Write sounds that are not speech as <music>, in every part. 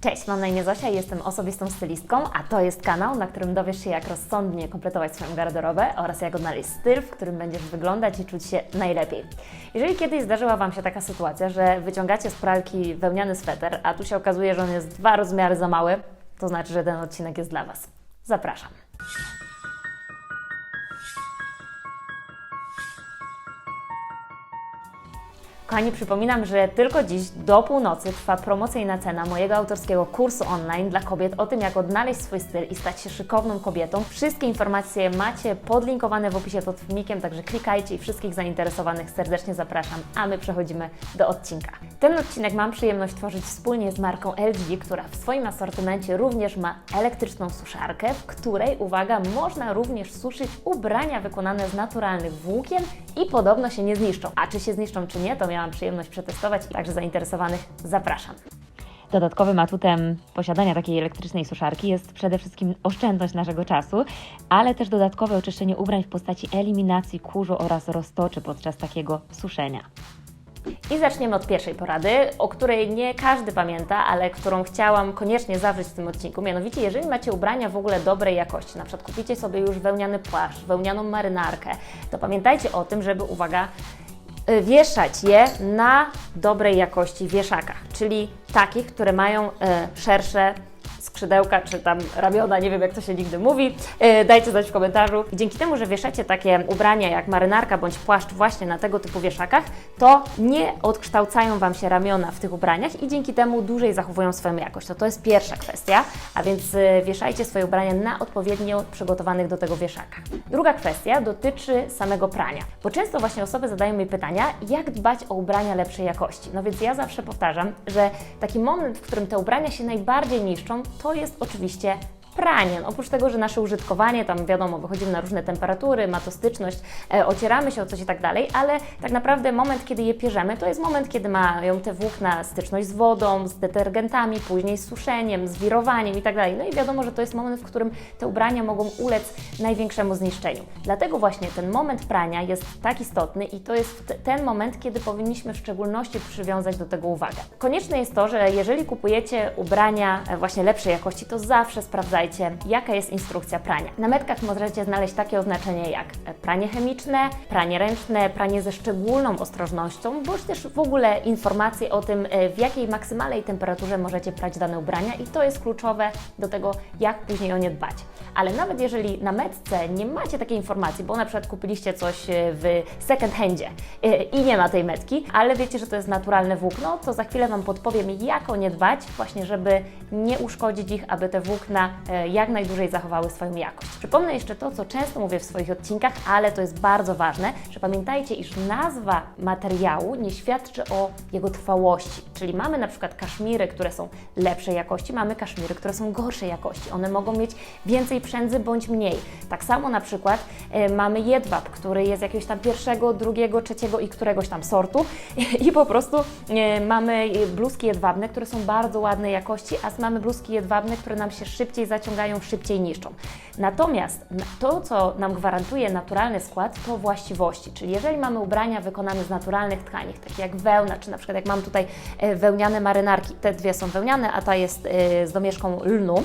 Cześć, mam na imię Zosia i jestem osobistą stylistką, a to jest kanał, na którym dowiesz się, jak rozsądnie kompletować swoją garderobę oraz jak odnaleźć styl, w którym będziesz wyglądać i czuć się najlepiej. Jeżeli kiedyś zdarzyła Wam się taka sytuacja, że wyciągacie z pralki wełniany sweter, a tu się okazuje, że on jest dwa rozmiary za mały, to znaczy, że ten odcinek jest dla Was. Zapraszam. Kochani, przypominam, że tylko dziś do północy trwa promocyjna cena mojego autorskiego kursu online dla kobiet o tym, jak odnaleźć swój styl i stać się szykowną kobietą. Wszystkie informacje macie podlinkowane w opisie pod filmikiem, także klikajcie i wszystkich zainteresowanych serdecznie zapraszam, a my przechodzimy do odcinka. Ten odcinek mam przyjemność tworzyć wspólnie z marką LG, która w swoim asortymencie również ma elektryczną suszarkę, w której, uwaga, można również suszyć ubrania wykonane z naturalnych włókien i podobno się nie zniszczą. A czy się zniszczą, czy nie, to miałam przyjemność przetestować, także zainteresowanych zapraszam. Dodatkowym atutem posiadania takiej elektrycznej suszarki jest przede wszystkim oszczędność naszego czasu, ale też dodatkowe oczyszczenie ubrań w postaci eliminacji kurzu oraz roztoczy podczas takiego suszenia. I zaczniemy od pierwszej porady, o której nie każdy pamięta, ale którą chciałam koniecznie zawrzeć w tym odcinku. Mianowicie, jeżeli macie ubrania w ogóle dobrej jakości, na przykład kupicie sobie już wełniany płaszcz, wełnianą marynarkę, to pamiętajcie o tym, żeby, uwaga, y, wieszać je na dobrej jakości wieszakach, czyli takich, które mają y, szersze skrzydełka czy tam ramiona, nie wiem jak to się nigdy mówi, yy, dajcie znać w komentarzu. Dzięki temu, że wieszacie takie ubrania jak marynarka bądź płaszcz właśnie na tego typu wieszakach, to nie odkształcają Wam się ramiona w tych ubraniach i dzięki temu dłużej zachowują swoją jakość. To to jest pierwsza kwestia, a więc yy, wieszajcie swoje ubrania na odpowiednio przygotowanych do tego wieszakach. Druga kwestia dotyczy samego prania, bo często właśnie osoby zadają mi pytania, jak dbać o ubrania lepszej jakości. No więc ja zawsze powtarzam, że taki moment, w którym te ubrania się najbardziej niszczą, to jest oczywiście pranie. No, oprócz tego, że nasze użytkowanie, tam wiadomo, wychodzimy na różne temperatury, ma to styczność, e, ocieramy się o coś i tak dalej, ale tak naprawdę moment, kiedy je pierzemy, to jest moment, kiedy mają te włókna styczność z wodą, z detergentami, później z suszeniem, z wirowaniem i tak dalej. No i wiadomo, że to jest moment, w którym te ubrania mogą ulec największemu zniszczeniu. Dlatego właśnie ten moment prania jest tak istotny i to jest ten moment, kiedy powinniśmy w szczególności przywiązać do tego uwagę. Konieczne jest to, że jeżeli kupujecie ubrania e, właśnie lepszej jakości, to zawsze sprawdzajcie, jaka jest instrukcja prania. Na metkach możecie znaleźć takie oznaczenie jak pranie chemiczne, pranie ręczne, pranie ze szczególną ostrożnością, bądź też w ogóle informacje o tym, e, w jakiej maksymalnej temperaturze możecie prać dane ubrania i to jest kluczowe do tego, jak później o nie dbać. Ale nawet jeżeli na metce nie macie takiej informacji, bo na przykład kupiliście coś e, w second handzie e, i nie ma tej metki, ale wiecie, że to jest naturalne włókno, to za chwilę Wam podpowiem, jak o nie dbać, właśnie żeby nie uszkodzić ich, aby te włókna jak najdłużej zachowały swoją jakość. Przypomnę jeszcze to, co często mówię w swoich odcinkach, ale to jest bardzo ważne, że pamiętajcie, iż nazwa materiału nie świadczy o jego trwałości. Czyli mamy na przykład kaszmiry, które są lepszej jakości, mamy kaszmiry, które są gorszej jakości. One mogą mieć więcej przędzy bądź mniej. Tak samo na przykład e, mamy jedwab, który jest jakiegoś tam pierwszego, drugiego, trzeciego i któregoś tam sortu <laughs> i po prostu e, mamy bluzki jedwabne, które są bardzo ładnej jakości, a mamy bluzki jedwabne, które nam się szybciej zaciągają, szybciej niszczą. Natomiast na- to, co nam gwarantuje naturalny skład, to właściwości. Czyli jeżeli mamy ubrania wykonane z naturalnych tkanin, takie jak wełna, czy na przykład jak mam tutaj e, wełniane marynarki, te dwie są wełniane, a ta jest e, z domieszką lnu,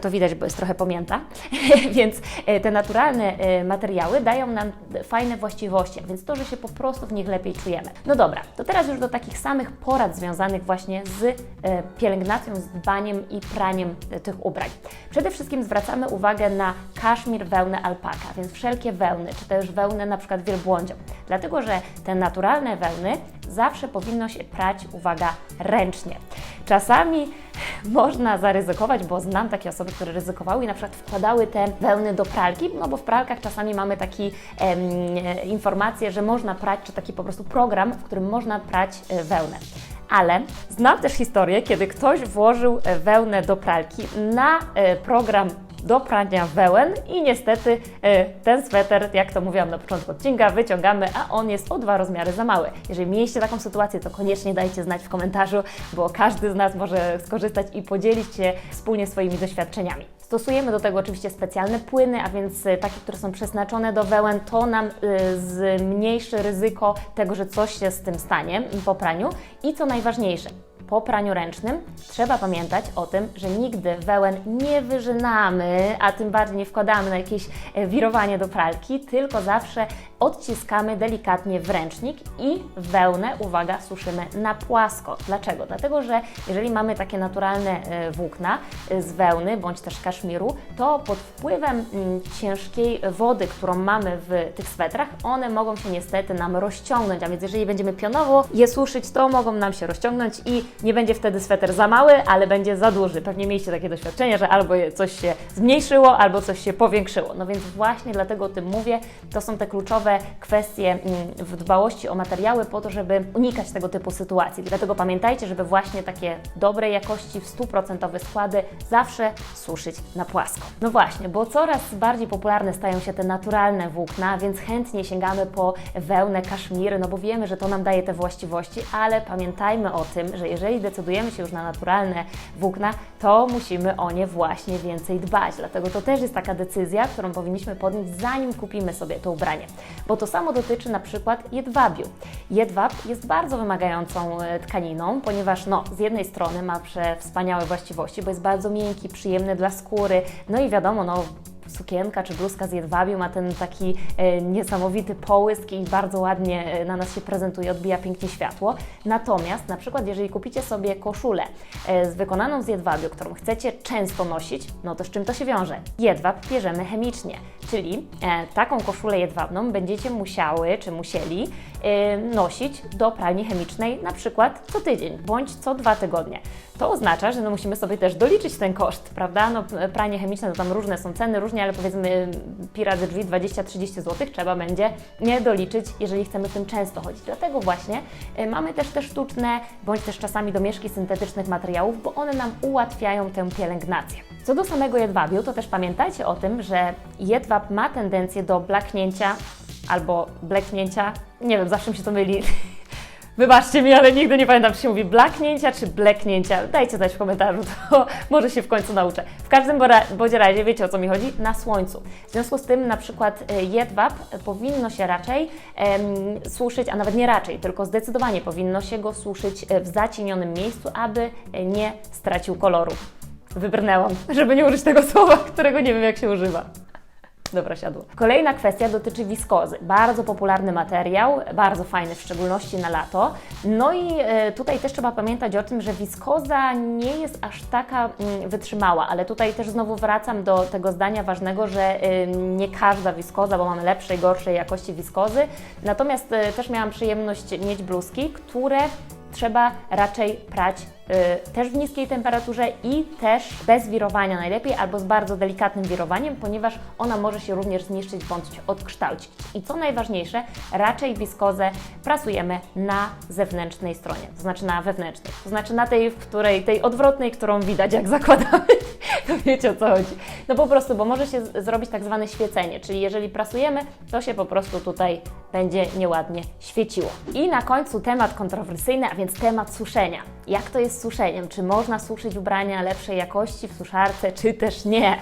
to widać, bo jest trochę pomięta, <laughs> więc e, te naturalne e, materiały dają nam fajne właściwości, więc to, że się po prostu w nich lepiej czujemy. No dobra, to teraz już do takich samych porad związanych właśnie z e, pielęgnacją, z dbaniem i praniem e, tych ubrań. Przede wszystkim zwracamy uwagę na kaszmir, wełnę alpaka, więc wszelkie wełny, czy też wełnę na przykład wielbłądzią, dlatego że te naturalne wełny zawsze powinno się prać, uwaga, ręcznie. Czasami <laughs> można zaryzykować, bo znam takie osoby, które ryzykowały i na przykład wkładały te wełny do pralki, no bo w pralkach czasami mamy taki em, e, informację, że można prać, czy taki po prostu program, w którym można prać e, wełnę. Ale znam też historię, kiedy ktoś włożył e, wełnę do pralki na e, program do prania wełen i niestety e, ten sweter, jak to mówiłam na początku odcinka, wyciągamy, a on jest o dwa rozmiary za mały. Jeżeli mieliście taką sytuację, to koniecznie dajcie znać w komentarzu, bo każdy z nas może skorzystać i podzielić się wspólnie swoimi doświadczeniami. Stosujemy do tego oczywiście specjalne płyny, a więc e, takie, które są przeznaczone do wełen, to nam e, zmniejszy ryzyko tego, że coś się z tym stanie po praniu. I co najważniejsze, po praniu ręcznym, trzeba pamiętać o tym, że nigdy wełen nie wyżynamy, a tym bardziej nie wkładamy na jakieś e, wirowanie do pralki, tylko zawsze odciskamy delikatnie w ręcznik i wełnę, uwaga, suszymy na płasko. Dlaczego? Dlatego, że jeżeli mamy takie naturalne e, włókna e, z wełny bądź też kaszmiru, to pod wpływem mm, ciężkiej wody, którą mamy w tych swetrach, one mogą się niestety nam rozciągnąć, a więc jeżeli będziemy pionowo je suszyć, to mogą nam się rozciągnąć i nie będzie wtedy sweter za mały, ale będzie za duży. Pewnie mieliście takie doświadczenie, że albo coś się zmniejszyło, albo coś się powiększyło. No więc właśnie dlatego o tym mówię. To są te kluczowe kwestie mm, w dbałości o materiały po to, żeby unikać tego typu sytuacji. Dlatego pamiętajcie, żeby właśnie takie dobrej jakości, w 100% składy zawsze suszyć na płasko. No właśnie, bo coraz bardziej popularne stają się te naturalne włókna, więc chętnie sięgamy po wełnę, kaszmiry, no bo wiemy, że to nam daje te właściwości, ale pamiętajmy o tym, że jeżeli decydujemy się już na naturalne włókna, to musimy o nie właśnie więcej dbać. Dlatego to też jest taka decyzja, którą powinniśmy podjąć, zanim kupimy sobie to ubranie. Bo to samo dotyczy na przykład jedwabiu. Jedwab jest bardzo wymagającą e, tkaniną, ponieważ no, z jednej strony ma prze wspaniałe właściwości, bo jest bardzo miękki, przyjemny dla skóry, no i wiadomo, no sukienka czy bluzka z jedwabiu ma ten taki e, niesamowity połysk i bardzo ładnie e, na nas się prezentuje, odbija pięknie światło. Natomiast na przykład jeżeli kupicie sobie koszulę e, z wykonaną z jedwabiu, którą chcecie często nosić, no to z czym to się wiąże? Jedwab bierzemy chemicznie, czyli taką koszulę jedwabną będziecie musiały czy musieli nosić do pralni chemicznej na przykład co tydzień bądź co dwa tygodnie. To oznacza, że no musimy sobie też doliczyć ten koszt, prawda? No, pranie chemiczne to tam różne są ceny, różnie, ale powiedzmy pira drzwi 20-30 zł trzeba będzie nie doliczyć, jeżeli chcemy tym często chodzić. Dlatego właśnie mamy też te sztuczne, bądź też czasami domieszki syntetycznych materiałów, bo one nam ułatwiają tę pielęgnację. Co do samego jedwabiu, to też pamiętajcie o tym, że jedwab ma tendencję do blaknięcia albo bleknięcia, nie wiem, zawsze mi się to myli. <laughs> Wybaczcie mi, ale nigdy nie pamiętam, czy się mówi blaknięcia czy bleknięcia. Dajcie znać w komentarzu, <laughs> to może się w końcu nauczę. W każdym bądź razie, wiecie o co mi chodzi? Na słońcu. W związku z tym na przykład e, jedwab powinno się raczej em, suszyć, a nawet nie raczej, tylko zdecydowanie powinno się go suszyć e, w zacienionym miejscu, aby e, nie stracił koloru. Wybrnęłam, <laughs> żeby nie użyć tego słowa, którego nie wiem jak się używa. Dobra, siadło. Kolejna kwestia dotyczy wiskozy. Bardzo popularny materiał, bardzo fajny, w szczególności na lato. No i e, tutaj też trzeba pamiętać o tym, że wiskoza nie jest aż taka mm, wytrzymała, ale tutaj też znowu wracam do tego zdania ważnego, że e, nie każda wiskoza, bo mamy lepszej, gorszej jakości wiskozy. Natomiast e, też miałam przyjemność mieć bluzki, które trzeba raczej prać y, też w niskiej temperaturze i też bez wirowania najlepiej, albo z bardzo delikatnym wirowaniem, ponieważ ona może się również zniszczyć bądź odkształcić. I co najważniejsze, raczej wiskozę prasujemy na zewnętrznej stronie, to znaczy na wewnętrznej, to znaczy na tej, w której, tej odwrotnej, którą widać jak zakładamy, <laughs> to wiecie o co chodzi. No po prostu, bo może się zrobić tak zwane świecenie, czyli jeżeli prasujemy, to się po prostu tutaj będzie nieładnie świeciło. I na końcu temat kontrowersyjny, a więc temat suszenia. Jak to jest z suszeniem? Czy można suszyć ubrania lepszej jakości w suszarce, czy też nie?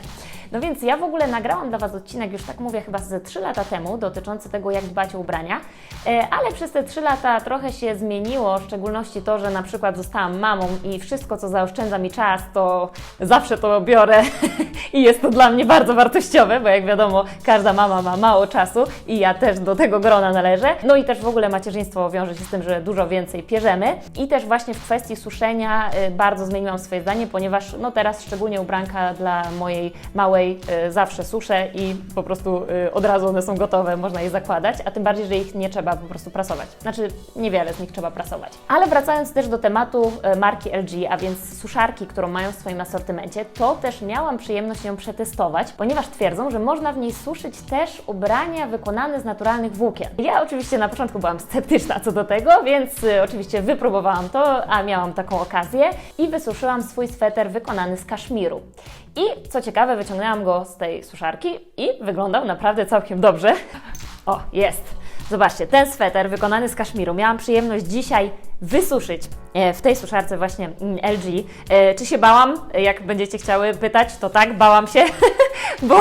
No więc ja w ogóle nagrałam dla Was odcinek, już tak mówię, chyba ze 3 lata temu, dotyczący tego, jak dbać o ubrania, e, ale przez te 3 lata trochę się zmieniło, w szczególności to, że na przykład zostałam mamą i wszystko, co zaoszczędza mi czas, to zawsze to biorę. <laughs> I jest to dla mnie bardzo wartościowe, bo jak wiadomo, każda mama ma mało czasu i ja też do tego grona należę. No i też w ogóle macierzyństwo wiąże się z tym, że dużo więcej pierzemy. I też właśnie w kwestii suszenia y, bardzo zmieniłam swoje zdanie, ponieważ no teraz szczególnie ubranka dla mojej małej y, zawsze suszę i po prostu y, od razu one są gotowe, można je zakładać, a tym bardziej, że ich nie trzeba po prostu prasować. Znaczy niewiele z nich trzeba prasować. Ale wracając też do tematu y, marki LG, a więc suszarki, którą mają w swoim asortymencie, to też miałam przyjemność ją przetestować, ponieważ twierdzą, że można w niej suszyć też ubrania wykonane z naturalnych włókien. Ja oczywiście na początku byłam sceptyczna co do tego, więc oczywiście wypróbowałam to, a miałam taką okazję i wysuszyłam swój sweter wykonany z kaszmiru. I co ciekawe, wyciągnęłam go z tej suszarki i wyglądał naprawdę całkiem dobrze. O, jest. Zobaczcie, ten sweter wykonany z kaszmiru miałam przyjemność dzisiaj wysuszyć e, w tej suszarce właśnie mm, LG. E, Czy się bałam? Jak będziecie chciały pytać, to tak, bałam się, <laughs> bo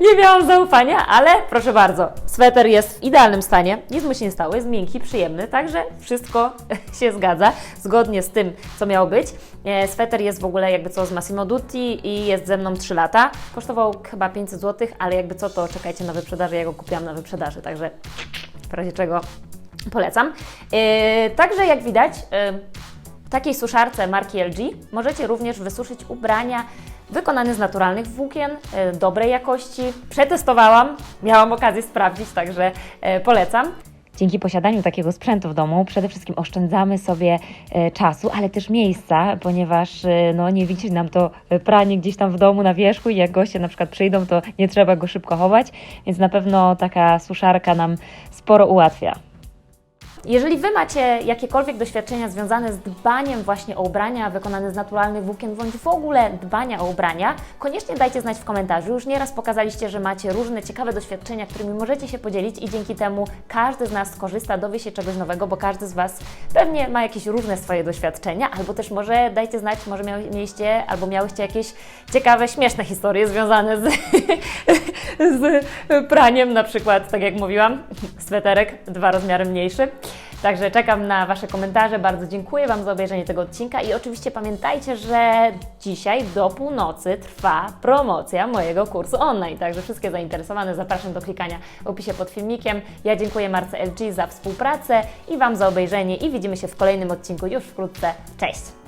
nie miałam zaufania, ale proszę bardzo, sweter jest w idealnym stanie, nic mu się nie stało, jest miękki, przyjemny, także wszystko <laughs> się zgadza, zgodnie z tym, co miało być. E, Sweter jest w ogóle jakby co z Massimo Dutti i jest ze mną 3 lata. Kosztował chyba 500 zł, ale jakby co, to czekajcie na wyprzedaży, ja go kupiłam na wyprzedaży, także w razie czego polecam. Yy, także jak widać, yy, w takiej suszarce marki LG możecie również wysuszyć ubrania wykonane z naturalnych włókien, yy, dobrej jakości. Przetestowałam, miałam okazję sprawdzić, także polecam. Dzięki posiadaniu takiego sprzętu w domu przede wszystkim oszczędzamy sobie e, czasu, ale też miejsca, ponieważ e, no, nie widzi nam to e, pranie gdzieś tam w domu na wierzchu i jak goście na przykład przyjdą, to nie trzeba go szybko chować, więc na pewno taka suszarka nam sporo ułatwia. Jeżeli Wy macie jakiekolwiek doświadczenia związane z dbaniem właśnie o ubrania wykonane z naturalnych włókien, bądź w ogóle dbania o ubrania, koniecznie dajcie znać w komentarzu. Już nieraz pokazaliście, że macie różne ciekawe doświadczenia, którymi możecie się podzielić i dzięki temu każdy z nas skorzysta, dowie się czegoś nowego, bo każdy z Was pewnie ma jakieś różne swoje doświadczenia, albo też może dajcie znać, może mieliście albo miałyście jakieś ciekawe, śmieszne historie związane z, <laughs> z praniem, na przykład, tak jak mówiłam, sweterek dwa rozmiary mniejszy. Także czekam na Wasze komentarze. Bardzo dziękuję Wam za obejrzenie tego odcinka i oczywiście pamiętajcie, że dzisiaj do północy trwa promocja mojego kursu online. Także wszystkie zainteresowane zapraszam do klikania w opisie pod filmikiem. Ja dziękuję Marce LG za współpracę i Wam za obejrzenie i widzimy się w kolejnym odcinku już wkrótce. Cześć!